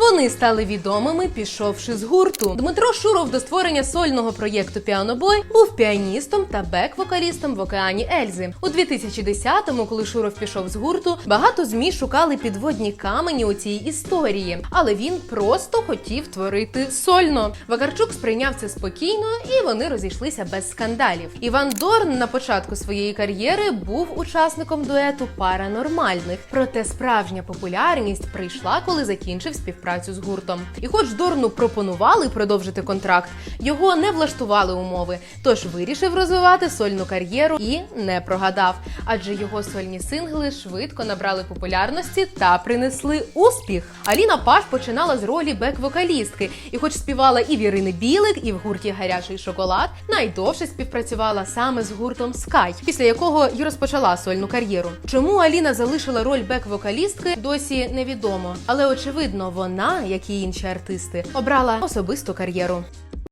Вони стали відомими, пішовши з гурту. Дмитро Шуров до створення сольного проєкту Піанобой був піаністом та бек-вокалістом в океані Ельзи. У 2010-му, коли Шуров пішов з гурту, багато змі шукали підводні камені у цій історії, але він просто хотів творити сольно. Вакарчук сприйняв це спокійно, і вони розійшлися без скандалів. Іван Дорн на початку своєї кар'єри був учасником дуету паранормальних. Проте справжня популярність прийшла, коли закінчив співпрацю з гуртом. І хоч Дорну пропонували продовжити контракт, його не влаштували умови, тож вирішив розвивати сольну кар'єру і не прогадав, адже його сольні сингли швидко набрали популярності та принесли успіх. Аліна Паш починала з ролі бек-вокалістки, і, хоч співала і в Ірини Білик, і в гурті Гарячий шоколад, найдовше співпрацювала саме з гуртом Sky, після якого й розпочала сольну кар'єру. Чому Аліна залишила роль бек-вокалістки, досі невідомо, але очевидно, вона, як і інші артисти, обрала особисту кар'єру.